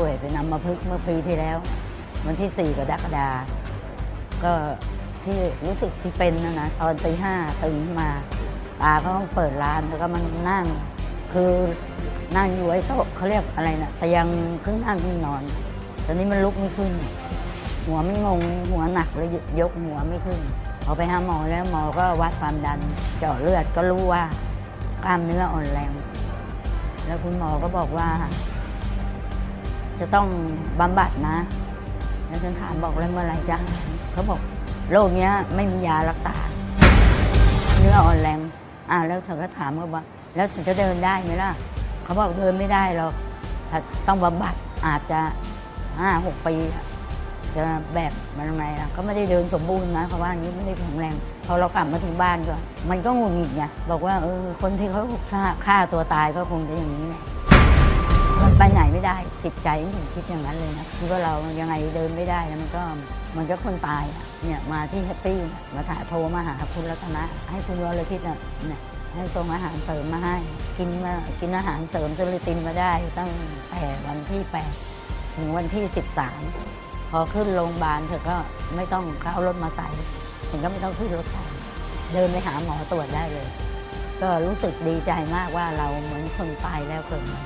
ป่วยเป็นอัมพฤกษ์เมื่อปีที่แล้ว วันที่ 4กรกฎาคมก็ที่รู้สึกที่เป็นนะนะตอนตีห้าตื่นมาตาก็ต้องเปิดร้านแล้วก็มันนั่ง คือนั่งอยู่ไอ้โต๊ะเขาเรียกอะไรนะเตียงครึ่งนั่งครึ่งนอนตอนนี้มันลุกไม่ขึ้น หัวไม่งงหัวหนักเลยยกหัวไม่ขึ้นพอไปหาหมอแล้วหมอก็วัดความดันเจาะเลือดก็รู้ว่ากล้ามเนื้ออ่อนแรง แล้วคุณหมอก็บอกว่า จะต้องบำบัดนะ แล้วฉันถามบอกแล้วเมื่อไหร่จะหาเขาบอกโรคเนี้ยไม่มียารักษา เนื้ออ่อนแรงอ่าแล้วเธอก็ถามเขาว่า แล้วฉันจะเดินได้ไหมล่ะ เขาบอกเดินไม่ได้หรอกถ้าต้องบำบัดอาจจะห้าหกปีจะแบบมันทำไมล่ะก็ไม่ได้เดินสมบูรณ์นะเขาว่าอย่านี้ไม่ได้แข็งแรงพอเรากลับมาถึงบ้านก็มันก็งุดหงิดไงบอกว่าเออคนที่เขาฆ่าฆ่าตัวตายก็คงจะอย่างนี้แหละ ไปไหนไม่ได้จิตใจผมคิดอย่างนั้นเลยนะคือว่าเรายังไงเดินไม่ได้มันก็มันก็คนตายอะเนี่ยมาที่แฮปปี้มาถ่ายโทรมาหาคุณรัตนะ ให้คุณวรทิตย์น่ะเนี่ยให้ส่งอาหารเสริมมาให้ กินมากินอาหารเสริมจลยตินมาได้ตั้งแต่วันที่แปดถึงวันที่สิบสามพอขึ้นโรงพยาบาลเธอก็ไม่ต้องเขาเอารถมาใส่ถึงก็ไม่ต้องขึ้นรถไฟเดินไปหาหมอตรวจได้เลย ก็รู้สึกดีใจมากว่าเราเหมือนคนตายแล้วเกิดใหม่